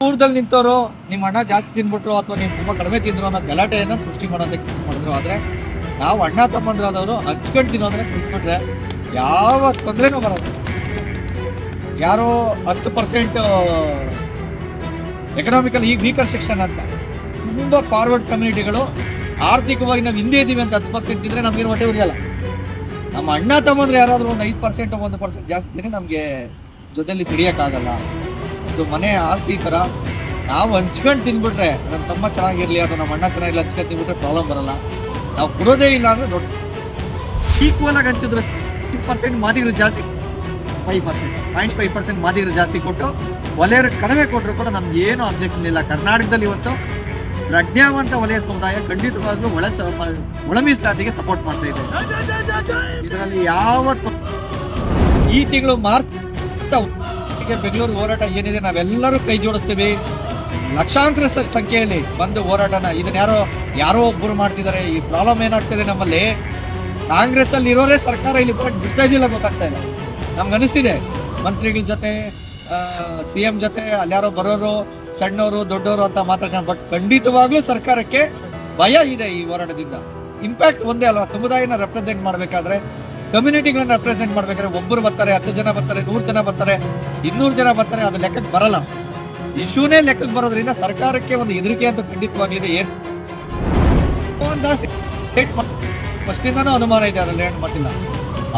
ದೂರದಲ್ಲಿ ನಿಂತವರು ನಿಮ್ಮ ಅಣ್ಣ ಜಾಸ್ತಿ ತಿನ್ಬಿಟ್ರು ಅಥವಾ ನೀವು ತುಂಬಾ ಕಡಿಮೆ ತಿಂದ್ರು ಅನ್ನೋ ಗಲಾಟೆಯನ್ನ ಸೃಷ್ಟಿ ಮಾಡೋದಕ್ಕೆ ಮಾಡಿದ್ರು. ಆದ್ರೆ ನಾವು ಅಣ್ಣ ತಮ್ಮಂದ್ರಾದವರು ಹಚ್ಕೊಂಡು ತಿನ್ನೋದ್ರೆ ಕುಟ್ಬಿಟ್ರೆ ಯಾವ ತೊಂದರೆನೂ ಬರೋದು ಯಾರೋ ಹತ್ತು ಪರ್ಸೆಂಟ್ ಎಕನಾಮಿಕಲ್ ಈ ವೀಕರ್ ಸೆಕ್ಷನ್ ಅಂತ ತುಂಬಾ ಫಾರ್ವರ್ಡ್ ಕಮ್ಯುನಿಟಿಗಳು ಆರ್ಥಿಕವಾಗಿ ನಾವು ಹಿಂದೆ ಇದ್ದೀವಿ ಅಂತ ಹತ್ತು ಪರ್ಸೆಂಟ್ ಇದ್ರೆ ನಮ್ಗೆ ಹೊಟ್ಟೆ ಉರಿಯಲ್ಲ ನಮ್ಮ ಅಣ್ಣ ತಮ್ಮಂದ್ರೆ ಯಾರಾದರೂ ಒಂದು ಐದು ಪರ್ಸೆಂಟ್ ಒಂದು ಪರ್ಸೆಂಟ್ ಜಾಸ್ತಿ ಇದ್ರೆ ನಮಗೆ ಜೊತೆಲಿ ತಿಳಿಯಕ್ಕಾಗಲ್ಲ. ಅದು ಮನೆ ಆಸ್ತಿ ಥರ ನಾವು ಹಂಚ್ಕೊಂಡು ತಿನ್ಬಿಟ್ರೆ ನಮ್ಮ ತಮ್ಮ ಚೆನ್ನಾಗಿರಲಿ ಅಥವಾ ನಮ್ಮ ಅಣ್ಣ ಚೆನ್ನಾಗಿರ್ಲಿ ಹಂಚ್ಕೊಂಡು ತಿನ್ಬಿಟ್ರೆ ಪ್ರಾಬ್ಲಮ್ ಬರಲ್ಲ. ನಾವು ಕೊಡೋದೇ ಇಲ್ಲ ಅಂದರೆ ದೊಡ್ಡ ಈಕ್ವಲ್ ಆಗಿ ಹಂಚಿದ್ರೆ ಪರ್ಸೆಂಟ್ ಮಾದಿಗರು ಜಾಸ್ತಿ. Five percent point five percent ಮಾದಿಗರು ಜಾಸ್ತಿ ಕೊಟ್ಟು ವಲಯರು ಕಡಿಮೆ ಕೊಟ್ಟರು ಕೂಡ ನಮ್ಗೆ ಏನು ಅಬ್ಜೆಕ್ಷನ್ ಇಲ್ಲ. ಕರ್ನಾಟಕದಲ್ಲಿ ಇವತ್ತು ಪ್ರಜ್ಞಾವಂತ ವಲಯ ಸಮುದಾಯ ಖಂಡಿತವಾಗ್ಲೂ ಒಳ ಒಳಮೀಸಲಾತಿಗೆ ಒಳ ಮೀಸಲಾತಿಗೆ ಸಪೋರ್ಟ್ ಮಾಡ್ತಾ ಇದೆ. ಇದರಲ್ಲಿ ಯಾವ ಈ ತಿಂಗಳು ಮಾರ್ಚ್ ಬೆಂಗಳೂರು ಹೋರಾಟ ಏನಿದೆ ನಾವೆಲ್ಲರೂ ಕೈ ಜೋಡಿಸ್ತೀವಿ. ಲಕ್ಷಾಂತರ ಸಂಖ್ಯೆಯಲ್ಲಿ ಬಂದು ಹೋರಾಟನ. ಇದನ್ನ ಯಾರೋ ಯಾರೋ ಒಬ್ಬರು ಮಾಡ್ತಿದ್ದಾರೆ. ಈ ಪ್ರಾಬ್ಲಮ್ ಏನಾಗ್ತದೆ ನಮ್ಮಲ್ಲಿ? ಕಾಂಗ್ರೆಸ್ ಅಲ್ಲಿ ಇರೋರೇ ಸರ್ಕಾರ ಇಲ್ಲಿ ಬಿಟ್ಟು ಬಿಡ್ತಾ ಇದೆಯಲ್ಲ ಗೊತ್ತಾಗ್ತಾ ಇಲ್ಲ. ನಮ್ಗೆ ಅನಿಸ್ತಿದೆ. ಮಂತ್ರಿಗಳ ಜೊತೆ ಸಿ ಎಂ ಜೊತೆ ಅಲ್ಯಾರೋ ಬರೋರು, ಸಣ್ಣವರು, ದೊಡ್ಡವರು ಅಂತ ಮಾತಾಡ್ಕೊಂಡು ಬಟ್ ಖಂಡಿತವಾಗ್ಲೂ ಸರ್ಕಾರಕ್ಕೆ ಭಯ ಇದೆ ಈ ಹೋರಾಟದಿಂದ. ಇಂಪ್ಯಾಕ್ಟ್ ಒಂದೇ ಅಲ್ವಾ? ಸಮುದಾಯನ ರೆಪ್ರೆಸೆಂಟ್ ಮಾಡ್ಬೇಕಾದ್ರೆ ಕಮ್ಯುನಿಟಿಗಳನ್ನ ರೆಪ್ರೆಸೆಂಟ್ ಮಾಡ್ಬೇಕಾದ್ರೆ ಒಬ್ಬರು ಬರ್ತಾರೆ, ಹತ್ತು ಜನ ಬರ್ತಾರೆ, ನೂರು ಜನ ಬರ್ತಾರೆ, ಇನ್ನೂರು ಜನ ಬರ್ತಾರೆ, ಅದು ಲೆಕ್ಕಕ್ಕೆ ಬರಲ್ಲ. ಇಶ್ಯೂನೇ ಲೆಕ್ಕಕ್ಕೆ ಬರೋದ್ರಿಂದ ಸರ್ಕಾರಕ್ಕೆ ಒಂದು ಹೆದರಿಕೆ ಅಂತ ಖಂಡಿತವಾಗ್ಲಿದೆ. ಏನ್ ಫಸ್ಟಿಂದಾನು ಅನುಮಾನ ಇದೆ, ಅದ್ರಲ್ಲಿ ಏನು ಮಾಡಿಲ್ಲ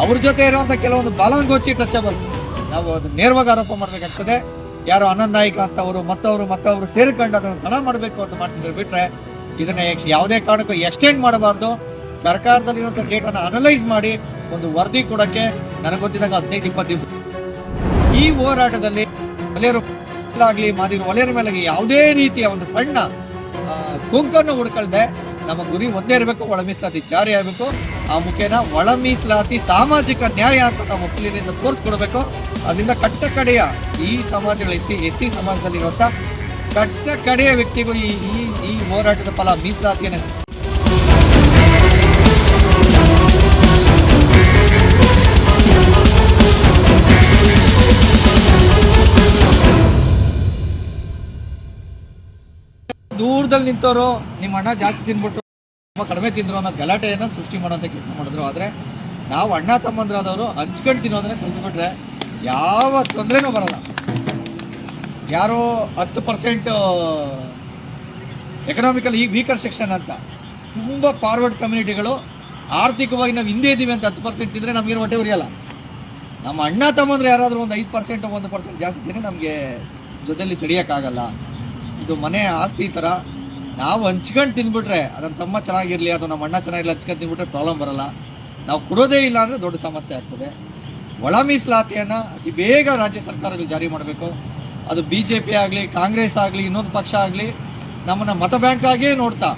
ಅವ್ರ ಜೊತೆ ಇರುವಂತ ಕೆಲವೊಂದು ಬಾಲಂಗೋಚಿ ಟಚಬಲ್ಸ್ ನಾವು ಅದು ನೇರವಾಗಿ ಆರೋಪ ಮಾಡ್ಬೇಕಾಗ್ತದೆ. ಯಾರು ಅನಂದ್ ನಾಯ್ಕ ಅಂತವರು, ಮತ್ತವರು ಮತ್ತವರು ಸೇರಿಕೊಂಡು ಅದನ್ನು ತಡ ಮಾಡಬೇಕು ಅಂತ ಮಾಡ್ತಿದ್ರು. ಬಿಟ್ರೆ ಇದನ್ನ ಯಾವುದೇ ಕಾರಣಕ್ಕೂ ಎಕ್ಸ್ಟೆಂಡ್ ಮಾಡಬಾರ್ದು. ಸರ್ಕಾರದಲ್ಲಿರುವಂತ ಡೇಟಾನ ಅನಲೈಸ್ ಮಾಡಿ. ಒಂದು ವರದಿ ಕೊಡಕ್ಕೆ ನನಗೆ ಗೊತ್ತಿದ್ದಾಗ ಹದಿನೈದು, ಇಪ್ಪತ್ತು ದಿವಸ. ಈ ಹೋರಾಟದಲ್ಲಿ ಒಲೆಯರು ಆಗಲಿ ಮಾದಿರು ಒಲೆಯರ ಮೇಲೆ ಯಾವುದೇ ರೀತಿಯ ಒಂದು ಸಣ್ಣ ಕುಂಕನ್ನು ಹುಡ್ಕೊಳ್ದೆ ನಮ್ಮ ಗುರಿ ಒಂದೇ ಇರಬೇಕು, ಒಳ ಮೀಸಲಾತಿ ಜಾರಿ ಆಗಬೇಕು. ಆ ಮುಖೇನ ಒಳ ಮೀಸಲಾತಿ ಸಾಮಾಜಿಕ ನ್ಯಾಯ ಅಂತ ನಾವು ಒಕ್ಕಲಿನಿಂದ ತೋರಿಸ್ಕೊಡ್ಬೇಕು. ಅದರಿಂದ ಕಟ್ಟ ಕಡೆಯ ಈ ಸಮಾಜಗಳ ಎಸ್ ಸಿ ಎಸ್ ಸಿ ಸಮಾಜದಲ್ಲಿರುವಂತ ಕಟ್ಟ ಕಡೆಯ ವ್ಯಕ್ತಿಗಳು ಈ ಈ ಈ ಹೋರಾಟದ ಫಲ ಮೀಸಲಾತಿಯನ್ನು ದೂರದಲ್ಲಿ ನಿಂತವರು, ನಿಮ್ಮ ಅಣ್ಣ ಜಾಸ್ತಿ ತಿನ್ಬಿಟ್ರು, ತುಂಬ ಕಡಿಮೆ ತಿಂದರು ಅನ್ನೋ ಗಲಾಟೆಯನ್ನು ಸೃಷ್ಟಿ ಮಾಡೋಂಥ ಕೆಲಸ ಮಾಡಿದ್ರು. ಆದರೆ ನಾವು ಅಣ್ಣ ತಮ್ಮಂದ್ರಾದವರು ಹಂಚ್ಕೊಂಡು ತಿನ್ನೋದ್ರೆ ಕಲ್ತ್ಬಿಟ್ರೆ ಯಾವ ತೊಂದರೆನೂ ಬರಲ್ಲ. ಯಾರೋ ಹತ್ತು ಪರ್ಸೆಂಟ್ ಎಕನಾಮಿಕಲ್ ಈ ವೀಕರ್ ಸೆಕ್ಷನ್ ಅಂತ, ತುಂಬ ಫಾರ್ವರ್ಡ್ ಕಮ್ಯುನಿಟಿಗಳು ಆರ್ಥಿಕವಾಗಿ ನಾವು ಹಿಂದೆ ಇದ್ದೀವಿ ಅಂತ ಹತ್ತು ಪರ್ಸೆಂಟ್ ಇದ್ರೆ ನಮ್ಗೆ ಹೊಟ್ಟೆ ಉರಿಯಲ್ಲ. ನಮ್ಮ ಅಣ್ಣ ತಮ್ಮಂದ್ರೆ ಯಾರಾದರೂ ಒಂದು ಐದು ಪರ್ಸೆಂಟ್ ಒಂದು ಪರ್ಸೆಂಟ್ ಜಾಸ್ತಿ ಇದ್ರೆ ನಮಗೆ ಜೊತೆಯಲ್ಲಿ ತಿಳಿಯಕ್ಕಾಗಲ್ಲ. ಇದು ಮನೆ ಆಸ್ತಿ ಥರ ನಾವು ಹಂಚ್ಕೊಂಡು ತಿನ್ಬಿಟ್ರೆ ಅದನ್ನ ತಮ್ಮ ಚೆನ್ನಾಗಿರಲಿ ಅಥವಾ ನಮ್ಮ ಅಣ್ಣ ಚೆನ್ನಾಗಿರಲಿ ಹಂಚ್ಕೊಂಡು ತಿನ್ಬಿಟ್ರೆ ಪ್ರಾಬ್ಲಮ್ ಬರಲ್ಲ. ನಾವು ಕೊಡೋದೇ ಇಲ್ಲ ಅಂದರೆ ದೊಡ್ಡ ಸಮಸ್ಯೆ ಆಗ್ತದೆ. ಒಳ ಮೀಸಲಾತಿಯನ್ನು ಅತಿ ಬೇಗ ರಾಜ್ಯ ಸರ್ಕಾರಗಳು ಜಾರಿ ಮಾಡಬೇಕು. ಅದು ಬಿ ಜೆ ಪಿ ಆಗಲಿ, ಕಾಂಗ್ರೆಸ್ ಆಗಲಿ, ಇನ್ನೊಂದು ಪಕ್ಷ ಆಗಲಿ, ನಮ್ಮನ್ನ ಮತ ಬ್ಯಾಂಕ್ ಆಗಿಯೇ ನೋಡ್ತಾ.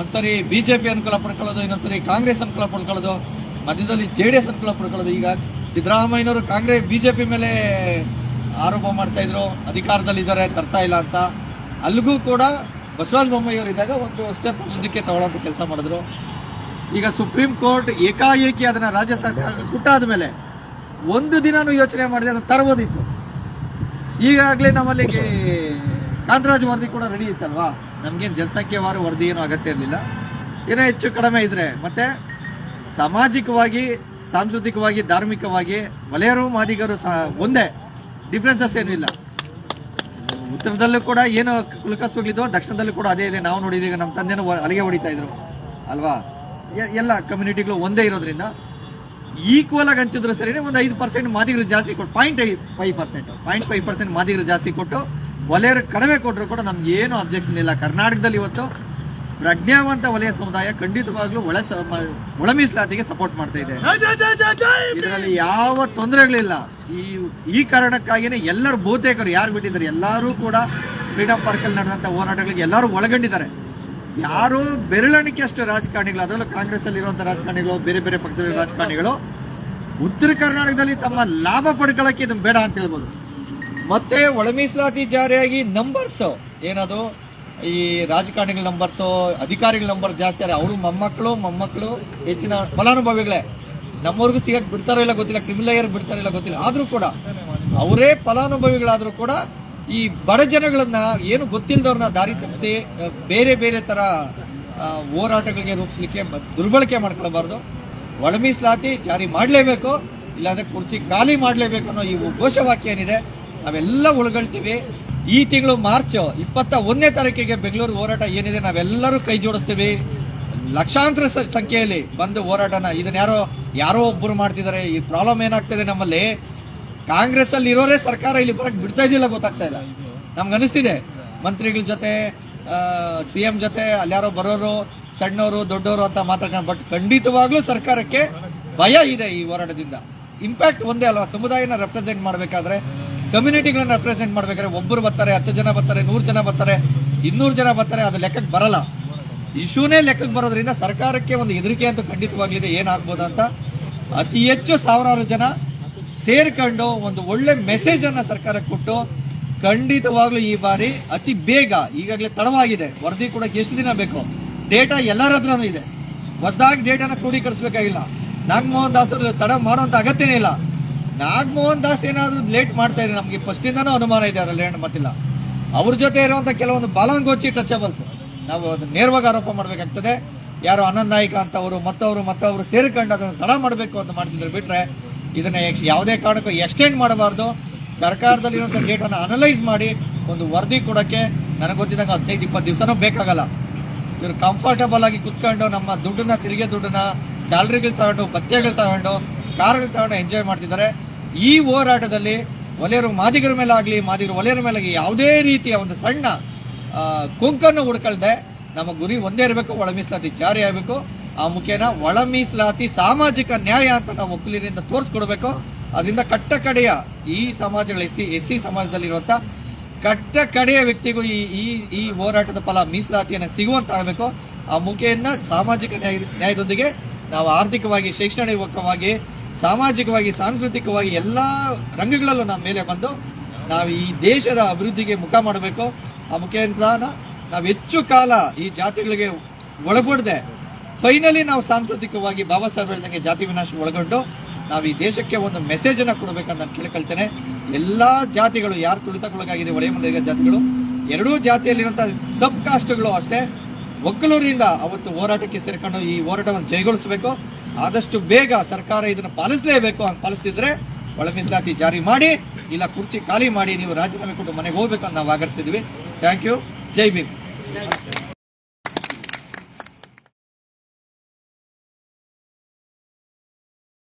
ಒಂದ್ಸರಿ ಬಿ ಜೆ ಪಿ ಅನುಕೂಲ ಪಡ್ಕೊಳ್ಳೋದು, ಇನ್ನೊಂದ್ಸರಿ ಕಾಂಗ್ರೆಸ್ ಅನುಕೂಲ ಪಡ್ಕೊಳ್ಳೋದು, ಮಧ್ಯದಲ್ಲಿ ಜೆ ಡಿ ಎಸ್ ಅನುಕೂಲ ಪಡ್ಕೊಳ್ಳೋದು. ಈಗ ಸಿದ್ದರಾಮಯ್ಯನವರು ಕಾಂಗ್ರೆಸ್ ಬಿ ಜೆ ಪಿ ಮೇಲೆ ಆರೋಪ ಮಾಡ್ತಾ ಇದ್ರು. ಅಧಿಕಾರದಲ್ಲಿದ್ದಾರೆ, ತರ್ತಾ ಇಲ್ಲ ಅಂತ. ಅಲ್ಲಿಗೂ ಕೂಡ ಬಸವರಾಜ ಬೊಮ್ಮಾಯಿಯವರು ಇದ್ದಾಗ ಒಂದು ಸ್ಟೆಪ್ ಮುಂದಕ್ಕೆ ತಗೊಳ್ಳೋಂಥ ಕೆಲಸ ಮಾಡಿದ್ರು. ಈಗ ಸುಪ್ರೀಂ ಕೋರ್ಟ್ ಏಕಾಏಕಿ ಅದನ್ನ ರಾಜ್ಯ ಸರ್ಕಾರ ಕುಟ್ಟಾದ ಮೇಲೆ ಒಂದು ದಿನಾನು ಯೋಚನೆ ಮಾಡಿದೆ ಅದನ್ನು ತರಬೋದಿತ್ತು. ಈಗಾಗಲೇ ನಮ್ಮಲ್ಲಿ ಕಾಂತರಾಜ್ ವರದಿ ಕೂಡ ರೆಡಿ ಇತ್ತಲ್ವಾ? ನಮಗೇನು ಜನಸಂಖ್ಯೆವಾರ ವರದಿ ಏನೂ ಅಗತ್ಯ ಇರಲಿಲ್ಲ. ಏನೋ ಹೆಚ್ಚು ಕಡಿಮೆ ಇದ್ರೆ ಮತ್ತೆ ಸಾಮಾಜಿಕವಾಗಿ, ಸಾಂಸ್ಕೃತಿಕವಾಗಿ, ಧಾರ್ಮಿಕವಾಗಿ ವಲಯರು ಮಾದಿಗರು ಸಹ ಒಂದೇ ಡಿಫ್ರೆನ್ಸಸ್ ಏನೂ ಇಲ್ಲ. ಉತ್ತರದಲ್ಲೂ ಕೂಡ ಏನು ಕುಲಕಸ್ತುಗಳಿದ್ವು ದಕ್ಷಿಣದಲ್ಲೂ ಕೂಡ ಅದೇ ಇದೆ. ನಾವು ನೋಡಿದೀವಿ ನಮ್ಮ ತಂದೆನೂ ಅಲಿಗೆ ಹೊಡಿತಾ ಇದ್ರು. ಅಲ್ವಾ? ಎಲ್ಲ ಕಮ್ಯುನಿಟಿಗಳು ಒಂದೇ ಇರೋದ್ರಿಂದ ಈಕ್ವಲ್ ಆಗಿ ಹಂಚಿದ್ರು ಸರಿ ಒಂದು ಐದು ಪರ್ಸೆಂಟ್ ಮಾದಿಗರು ಜಾಸ್ತಿ ಕೊಟ್ಟು ಪಾಯಿಂಟ್ ಐದು five percent point five percent ಮಾದಿಗರು ಜಾಸ್ತಿ ಕೊಟ್ಟು, ಒಲೆಯರು ಕಡಿಮೆ ಕೊಟ್ಟರು ಕೂಡ ನಮ್ಗೆ ಏನು ಅಬ್ಜೆಕ್ಷನ್ ಇಲ್ಲ. ಕರ್ನಾಟಕದಲ್ಲಿ ಇವತ್ತು ಪ್ರಜ್ಞಾವಂತ ವಲಯ ಸಮುದಾಯ ಖಂಡಿತವಾಗ್ಲೂ ಒಳ ಒಳ ಮೀಸಲಾತಿಗೆ ಸಪೋರ್ಟ್ ಮಾಡ್ತಾ ಇದೆ. ಇದರಲ್ಲಿ ಯಾವ ತೊಂದರೆಗಳಿಲ್ಲ. ಈ ಈ ಕಾರಣಕ್ಕಾಗಿನೇ ಎಲ್ಲರೂ ಬಹುತೇಕರು ಯಾರು ಬಿಟ್ಟಿದ್ದಾರೆ? ಎಲ್ಲರೂ ಕೂಡ ಫ್ರೀಡಂ ಪಾರ್ಕ್ ಅಲ್ಲಿ ನಡೆದಂತ ಹೋರಾಟಗಳಿಗೆ ಎಲ್ಲರೂ ಒಳಗೊಂಡಿದ್ದಾರೆ. ಯಾರು ಬೆರಳಿಕೆ ಅಷ್ಟು ರಾಜಕಾರಣಿಗಳು ಅದರಲ್ಲೂ ಕಾಂಗ್ರೆಸ್ ಅಲ್ಲಿ ಇರುವಂತ ರಾಜಕಾರಣಿಗಳು ಬೇರೆ ಬೇರೆ ಪಕ್ಷದ ರಾಜಕಾರಣಿಗಳು ಉತ್ತರ ಕರ್ನಾಟಕದಲ್ಲಿ ತಮ್ಮ ಲಾಭ ಪಡ್ಕೊಳ್ಳಕ್ಕೆ ಇದು ಬೇಡ ಅಂತ ಹೇಳ್ಬೋದು. ಮತ್ತೆ ಒಳ ಮೀಸಲಾತಿ ಜಾರಿಯಾಗಿ ನಂಬರ್ಸ್ ಏನದು? ಈ ರಾಜಕಾರಣಿಗಳ ನಂಬರ್ಸು ಅಧಿಕಾರಿಗಳ ನಂಬರ್ ಜಾಸ್ತಿ ಆದರೆ ಅವರು ಮೊಮ್ಮಕ್ಕಳು ಮೊಮ್ಮಕ್ಕಳು ಹೆಚ್ಚಿನ ಫಲಾನುಭವಿಗಳೇ. ನಮ್ಮವ್ರಿಗೂ ಸಿಗಕ್ಕೆ ಬಿಡ್ತಾರೋ ಇಲ್ಲ ಗೊತ್ತಿಲ್ಲ ಕ್ರಿಮಿನಲ್ ಬಿಡ್ತಾರೋ ಇಲ್ಲ ಗೊತ್ತಿಲ್ಲ. ಆದರೂ ಕೂಡ ಅವರೇ ಫಲಾನುಭವಿಗಳಾದರೂ ಕೂಡ ಈ ಬಡ ಜನಗಳನ್ನ ಏನು ಗೊತ್ತಿಲ್ಲದವ್ರನ್ನ ದಾರಿ ತಪ್ಪಿಸಿ ಬೇರೆ ಬೇರೆ ಥರ ಹೋರಾಟಗಳಿಗೆ ರೂಪಿಸಲಿಕ್ಕೆ ದುರ್ಬಳಕೆ ಮಾಡ್ಕೊಳ್ಬಾರ್ದು. ಒಳ ಮೀಸಲಾತಿ ಜಾರಿ ಮಾಡಲೇಬೇಕು, ಇಲ್ಲಾಂದ್ರೆ ಕುರ್ಚಿ ಖಾಲಿ ಮಾಡಲೇಬೇಕು ಅನ್ನೋ ಈ ಘೋಷವಾಕ್ಯ ಏನಿದೆ, ನಾವೆಲ್ಲ ಉಳ್ಕೊಳ್ತೀವಿ ಈ ತಿಂಗಳು ಮಾರ್ಚ್ ಇಪ್ಪತ್ತ ಒಂದನೇ ತಾರೀಕಿಗೆ ಬೆಂಗಳೂರು ಹೋರಾಟ ಏನಿದೆ ನಾವೆಲ್ಲರೂ ಕೈ ಜೋಡಿಸ್ತೀವಿ. ಲಕ್ಷಾಂತರ ಸಂಖ್ಯೆಯಲ್ಲಿ ಬಂದು ಹೋರಾಟನ. ಇದನ್ನ ಯಾರೋ ಯಾರೋ ಒಬ್ಬರು ಮಾಡ್ತಿದ್ದಾರೆ. ಈ ಪ್ರಾಬ್ಲಮ್ ಏನಾಗ್ತದೆ ನಮ್ಮಲ್ಲಿ? ಕಾಂಗ್ರೆಸ್ ಅಲ್ಲಿ ಇರೋರೇ ಸರ್ಕಾರ ಇಲ್ಲಿ ಬರಕ್ ಬಿಡ್ತಾ ಇದಿಲ್ಲ ಗೊತ್ತಾಗ್ತಾ ಇಲ್ಲ. ನಮ್ಗೆ ಅನಿಸ್ತಿದೆ. ಮಂತ್ರಿಗಳ ಜೊತೆ ಸಿ ಎಂ ಜೊತೆ, ಅಲ್ಯಾರೋ ಬರೋರು, ಸಣ್ಣವರು, ದೊಡ್ಡವರು ಅಂತ ಮಾತಾಡ್ಕೊಂಡು ಬಟ್ ಖಂಡಿತವಾಗ್ಲೂ ಸರ್ಕಾರಕ್ಕೆ ಭಯ ಇದೆ ಈ ಹೋರಾಟದಿಂದ. ಇಂಪ್ಯಾಕ್ಟ್ ಒಂದೇ ಅಲ್ವಾ? ಸಮುದಾಯನ ರೆಪ್ರೆಸೆಂಟ್ ಮಾಡಬೇಕಾದ್ರೆ ಕಮ್ಯುನಿಟಿಗಳನ್ನ ರೆಪ್ರೆಸೆಂಟ್ ಮಾಡ್ಬೇಕಾದ್ರೆ ಒಬ್ಬರು ಬರ್ತಾರೆ, ಹತ್ತು ಜನ ಬರ್ತಾರೆ, ನೂರು ಜನ ಬರ್ತಾರೆ, ಇನ್ನೂರು ಜನ ಬರ್ತಾರೆ, ಅದು ಲೆಕ್ಕಕ್ಕೆ ಬರಲ್ಲ. ಇಶ್ಯೂನೇ ಲೆಕ್ಕಕ್ಕೆ ಬರೋದ್ರಿಂದ ಸರ್ಕಾರಕ್ಕೆ ಒಂದು ಹೆದರಿಕೆ ಅಂತ ಖಂಡಿತವಾಗ್ಲಿದೆ ಏನಾಗ್ಬೋದು ಅಂತ? ಅತಿ ಹೆಚ್ಚು ಸಾವಿರಾರು ಜನ ಸೇರ್ಕೊಂಡು ಒಂದು ಒಳ್ಳೆ ಮೆಸೇಜ್ ಅನ್ನ ಸರ್ಕಾರಕ್ಕೆ ಕೊಟ್ಟು ಖಂಡಿತವಾಗ್ಲೂ ಈ ಬಾರಿ ಅತಿ ಬೇಗ, ಈಗಾಗಲೇ ತಡವಾಗಿದೆ, ವರದಿ ಕೂಡ ಎಷ್ಟು ದಿನ ಬೇಕು? ಡೇಟಾ ಎಲ್ಲರ ಹತ್ರನೂ ಇದೆ. ಹೊಸದಾಗಿ ಡೇಟಾನ ಕ್ರೋಢೀಕರಿಸಬೇಕಾಗಿಲ್ಲ ನಾಗಮೋಹನ್ ದಾಸರು ತಡ ಮಾಡುವಂತ ಅಗತ್ಯನೇ ಇಲ್ಲ. ನಾಗಮೋಹನ್ ದಾಸ್ ಏನಾದ್ರು ಲೇಟ್ ಮಾಡ್ತಾ ಇದ್ರೆ ನಮಗೆ ಫಸ್ಟಿಂದಾನು ಅನುಮಾನ ಇದೆ ಅದರಲ್ಲಿ ಏನು ಮತ್ತಿಲ್ಲ ಅವ್ರ ಜೊತೆ ಇರುವಂತ ಕೆಲವೊಂದು ಬಲಂಗೋಚಿ ಟಚಬಲ್ಸ್ ನಾವು ಅದನ್ನ ನೇರವಾಗಿ ಆರೋಪ ಮಾಡಬೇಕಾಗ್ತದೆ. ಯಾರು ಆನಂದ್ ನಾಯ್ಕ ಅಂತವರು, ಮತ್ತವರು ಮತ್ತವರು ಸೇರಿಕೊಂಡು ಅದನ್ನು ತಡ ಮಾಡಬೇಕು ಅಂತ ಮಾಡ್ತಿದ್ರೆ ಬಿಟ್ರೆ ಇದನ್ನ ಯಾವುದೇ ಕಾರಣಕ್ಕೂ ಎಕ್ಸ್ಟೆಂಡ್ ಮಾಡಬಾರ್ದು. ಸರ್ಕಾರದಲ್ಲಿರುವಂಥ ಡೇಟಾನ ಅನಲೈಸ್ ಮಾಡಿ ಒಂದು ವರದಿ ಕೊಡೋಕ್ಕೆ ನನಗೆ ಗೊತ್ತಿದ್ದಂಗೆ ಹದಿನೈದು, ಇಪ್ಪತ್ತು ದಿವಸನೂ ಬೇಕಾಗಲ್ಲ. ಇವರು ಕಂಫರ್ಟಬಲ್ ಆಗಿ ಕುತ್ಕೊಂಡು ನಮ್ಮ ದುಡ್ಡನ್ನ, ತಿರುಗಿ ದುಡ್ಡನ್ನ ಸ್ಯಾಲ್ರಿಗಳು ತಗೊಂಡು, ಭತ್ಯೆಗಳು ತಗೊಂಡು ತಗೊಂಡು ಎಂಜಾಯ್ ಮಾಡ್ತಿದ್ದಾರೆ. ಈ ಹೋರಾಟದಲ್ಲಿ ಒಲೆಯರು ಮಾದಿಗರ ಮೇಲೆ ಆಗಲಿ ಮಾದಿರು ಒಲೆಯರ ಮೇಲೆ ಯಾವುದೇ ರೀತಿಯ ಒಂದು ಸಣ್ಣ ಕುಂಕನ್ನು ಕೊಂಕನ್ನು ಹುಡ್ಕೊಳ್ದೆ ನಮ್ಮ ಗುರಿ ಒಂದೇ ಇರಬೇಕು, ಒಳ ಮೀಸಲಾತಿ ಜಾರಿ ಆಗಬೇಕು. ಆ ಮುಖೇನ ಒಳ ಮೀಸಲಾತಿ ಸಾಮಾಜಿಕ ನ್ಯಾಯ ಅಂತ ನಾವು ಒಕ್ಕಲಿನಿಂದ ತೋರಿಸ್ಕೊಡ್ಬೇಕು. ಅದರಿಂದ ಕಟ್ಟ ಕಡೆಯ ಈ ಸಮಾಜಗಳ ಎಸ್ ಸಿ ಎಸ್ ಸಿ ಸಮಾಜದಲ್ಲಿರುವಂಥ ಕಟ್ಟ ಕಡೆಯ ವ್ಯಕ್ತಿಗೂ ಈ ಈ ಈ ಹೋರಾಟದ ಫಲ ಮೀಸಲಾತಿಯನ್ನು ಸಿಗುವಂತಾಗಬೇಕು ಆ ಮುಖೇನ ಸಾಮಾಜಿಕ ನ್ಯಾಯ, ನ್ಯಾಯದೊಂದಿಗೆ ನಾವು ಆರ್ಥಿಕವಾಗಿ ಶೈಕ್ಷಣಿಕವಾಗಿ ಸಾಮಾಜಿಕವಾಗಿ, ಸಾಂಸ್ಕೃತಿಕವಾಗಿ ಎಲ್ಲ ರಂಗಗಳಲ್ಲೂ ನಮ್ಮ ಮೇಲೆ ಬಂದು ನಾವು ಈ ದೇಶದ ಅಭಿವೃದ್ಧಿಗೆ ಮುಖ ಮಾಡಬೇಕು. ಆ ಮುಖೇನ ನಾವು ಹೆಚ್ಚು ಕಾಲ ಈ ಜಾತಿಗಳಿಗೆ ಒಳಗೊಡದೆ ಫೈನಲಿ ನಾವು ಸಾಂಸ್ಕೃತಿಕವಾಗಿ ಬಾಬಾ ಸಾಹೇಬ್ ಹೇಳಿದಂಗೆ ಜಾತಿ ವಿನಾಶ ಒಳಗೊಂಡು ನಾವು ಈ ದೇಶಕ್ಕೆ ಒಂದು ಮೆಸೇಜ್ ಅನ್ನ ಕೊಡಬೇಕಂತ ನಾನು ಕೇಳ್ಕೊಳ್ತೇನೆ. ಎಲ್ಲಾ ಜಾತಿಗಳು ಯಾರು ತುಳಿತಕ್ಕೊಳಗಾಗಿದೆ ಒಳೆಯ ಮಂದಿರ ಜಾತಿಗಳು, ಎರಡೂ ಜಾತಿಯಲ್ಲಿರುವಂತಹ ಸಬ್ ಕಾಸ್ಟ್ಗಳು ಅಷ್ಟೇ. ಒಕ್ಕಲೂರಿಯಿಂದ ಅವತ್ತು ಹೋರಾಟಕ್ಕೆ ಸೇರ್ಕೊಂಡು ಈ ಹೋರಾಟವನ್ನು ಜಯಗೊಳಿಸಬೇಕು. ಆದಷ್ಟು ಬೇಗ ಸರ್ಕಾರ ಇದನ್ನು ಪಾಲಿಸಲೇಬೇಕು ಅಂತ ಪಾಲಿಸ್ತಿದ್ರೆ ಒಳ ಮೀಸಲಾತಿ ಜಾರಿ ಮಾಡಿ, ಇಲ್ಲ ಕುರ್ಚಿ ಖಾಲಿ ಮಾಡಿ ನೀವು ರಾಜೀನಾಮೆ ಕೊಟ್ಟು ಮನೆಗೆ ಹೋಗ್ಬೇಕು ಅಂತ ನಾವು ಆಗರ್ಸಿದ್ವಿ ಥ್ಯಾಂಕ್ ಯು ಜೈ ಭೀಮ್.